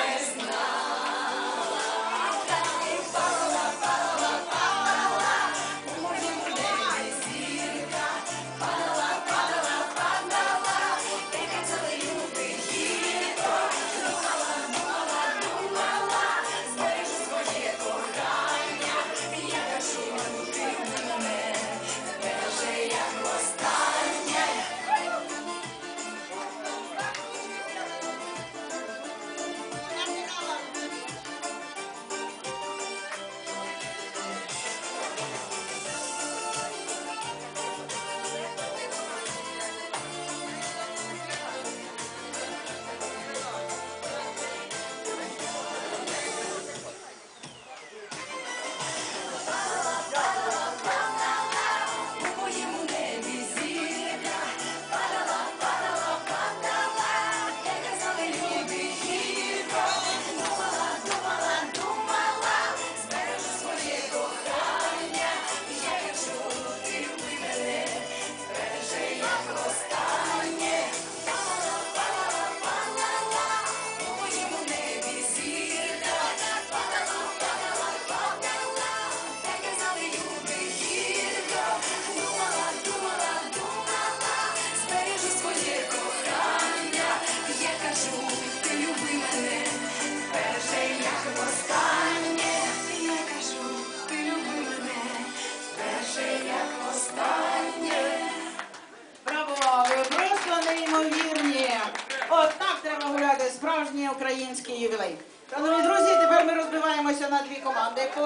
Christmas.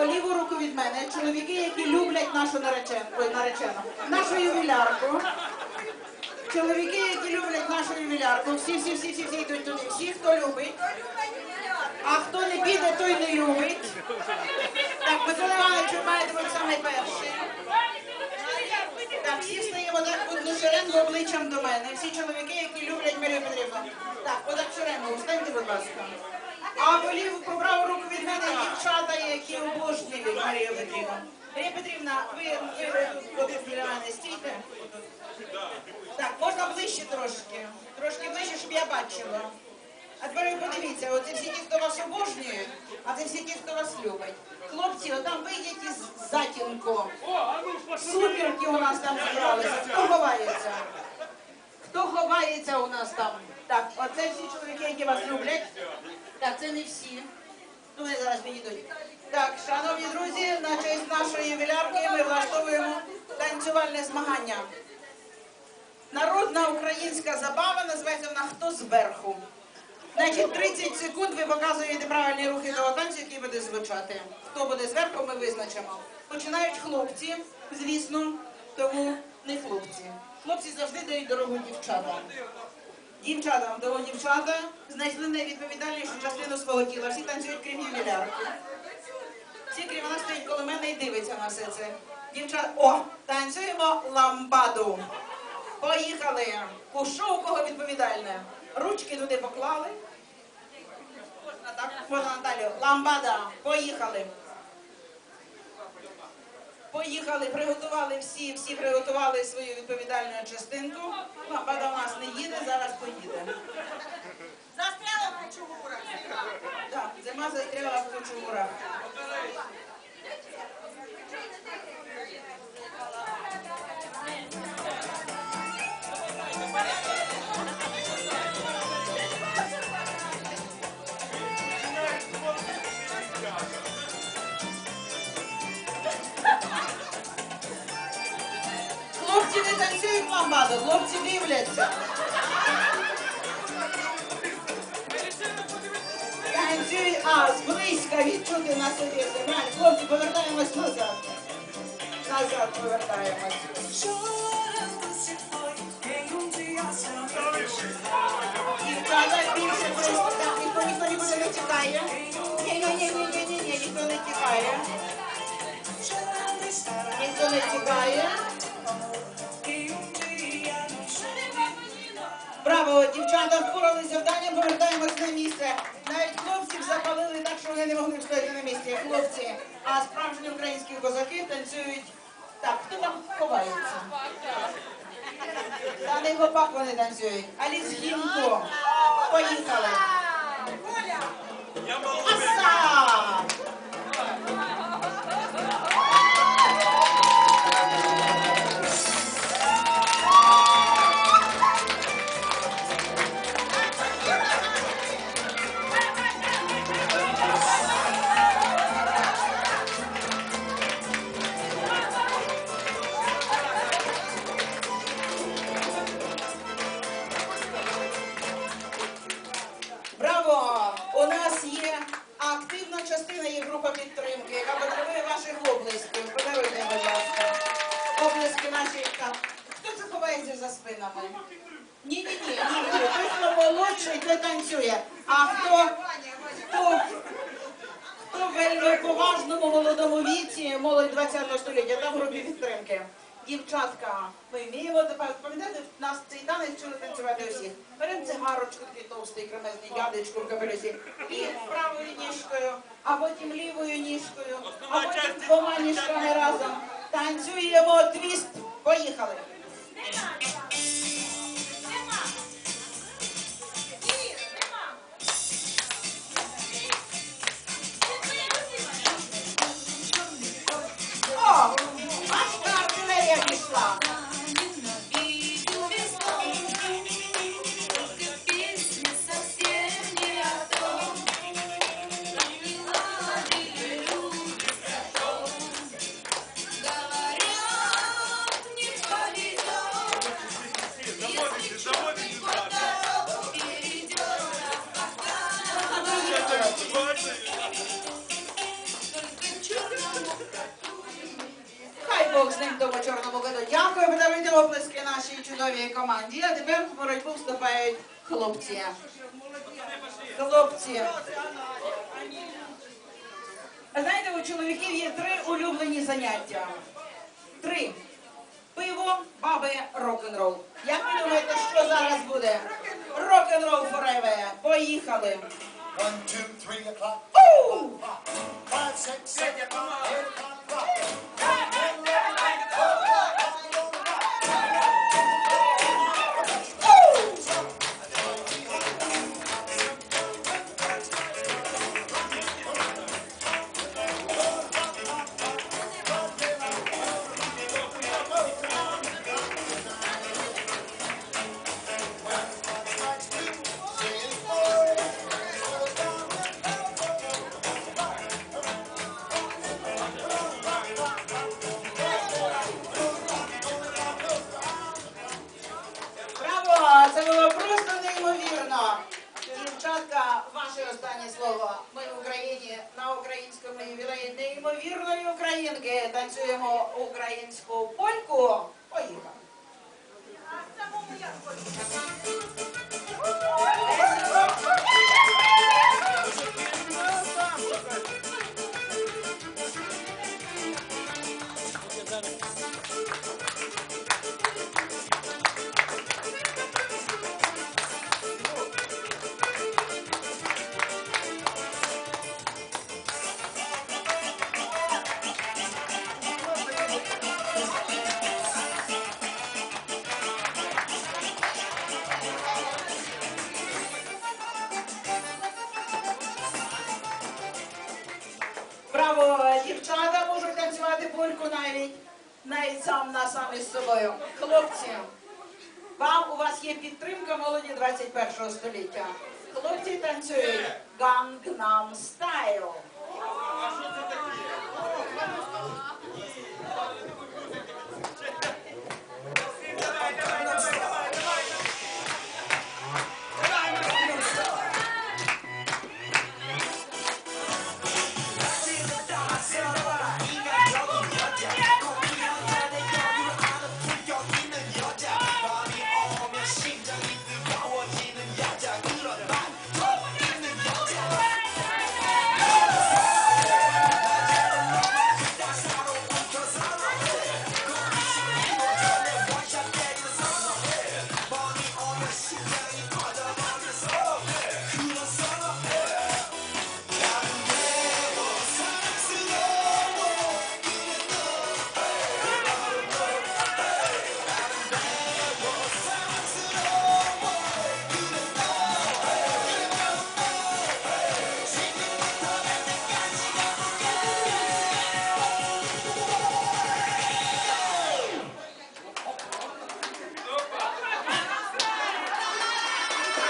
Ліву руку від мене чоловіки, які люблять нашу наречену, наречену, нашу ювілярку. Чоловіки, які люблять нашу ювілярку. Всі, всі, всі, всі, всі йдуть туди. Всі, хто любить. А хто не піде, той не любить. Так, Петро Іванович, ви маєте бути саме перший. Так, всі встаємо так одну шеренгу обличчям до мене. Всі чоловіки, які люблять Марію Петрівну. Так, отак шеренгу, встаньте, будь ласка. А по праву руку від мене дівчата, які обожнюють Марію Петрівну. Марія Петрівна, ви, тут біля стійте. Так, можна ближче трошки. Трошки ближче, щоб я бачила. А тепер ви подивіться, оце всі ті, хто вас обожнюють, а це всі ті, хто вас любить. Хлопці, отам вийдіть із затінку. Сумірки у нас там зібралися. Хто ховається? Хто ховається у нас там? Так, оце всі чоловіки, які вас люблять. Так, це не всі. Ну, вони зараз підійдуть. Так, шановні друзі, на честь нашої ювілярки ми влаштовуємо танцювальне змагання. Народна українська забава називається вона Хто зверху. Значить, 30 секунд ви показуєте правильні рухи того танцю, який буде звучати. Хто буде зверху, ми визначимо. Починають хлопці, звісно, тому не хлопці. Хлопці завжди дають дорогу дівчатам. Дівчатам, тому дівчата знайшли найвідповідальнішу частину свого тіла. Всі танцюють крім ювілярки. Вона стоїть коло мене і дивиться на все це. Дівчата, о, танцюємо ламбаду. Поїхали. У шоу у кого відповідальне? Ручки туди поклали. Можна так, можна Наталію. Ламбада. Поїхали. Поїхали, приготували всі, всі приготували свою відповідальну частинку. Ламбада у нас не їде, зараз поїде. Застряла в кучугурах. Так, зима застряла в кучугурах. Хлопці не танцюють ламбаду, хлопці дивляться. Танцюй, а, зблизька відчути на собі. Правильно, хлопці, повертаємось назад. Назад повертаємось. Дівчата більше просто так, ніхто ніхто нікуди не тікає. Ні, ні, ні, ні, ні, ні, ні, ніхто не тікає. Ніхто не тікає. Хлопців запалили так, що вони не могли встояти на місці. Хлопці, а справжні українські козаки танцюють. Так, хто там ховається? Та не гопак вони танцюють. А лізгінку. Поїхали. Аса! Активна частина, є група підтримки, яка потребує ваших облисків. Подаруйте, будь ласка. Облиски наші. Хто це ховається за спинами? Ні, ні, ні. Той, хто молодший, той танцює. А хто, хто, хто в поважному молодому віці, молодь 20 століття, там в групі підтримки. Дівчатка, ми вміємо тепер пам'ятаєте, в нас цей танець вчили танцювати усіх. Беремо цигарочку, такий товстий кремезний дядечку в капелюсі, і правою ніжкою, а потім лівою ніжкою, а потім двома ніжками разом. Танцюємо твіст. Поїхали. Нашій чудовій команді. А тепер в боротьбу вступають хлопці. Хлопці. Знаєте, у чоловіків є три улюблені заняття. Три. Пиво, баби, рок-н-рол. Як ви думаєте, що зараз буде? Рок-н-рол forever. Поїхали. One, two, three o'clock. Five, six, seven. Eight o'clock. Неймовірної українки. Танцюємо українську польку. Поїхали. Самому я Дівчата можуть танцювати бульку навіть навіть сам на самі з собою. Хлопці, вам у вас є підтримка молоді 21 століття. Хлопці танцюють Gangnam Style.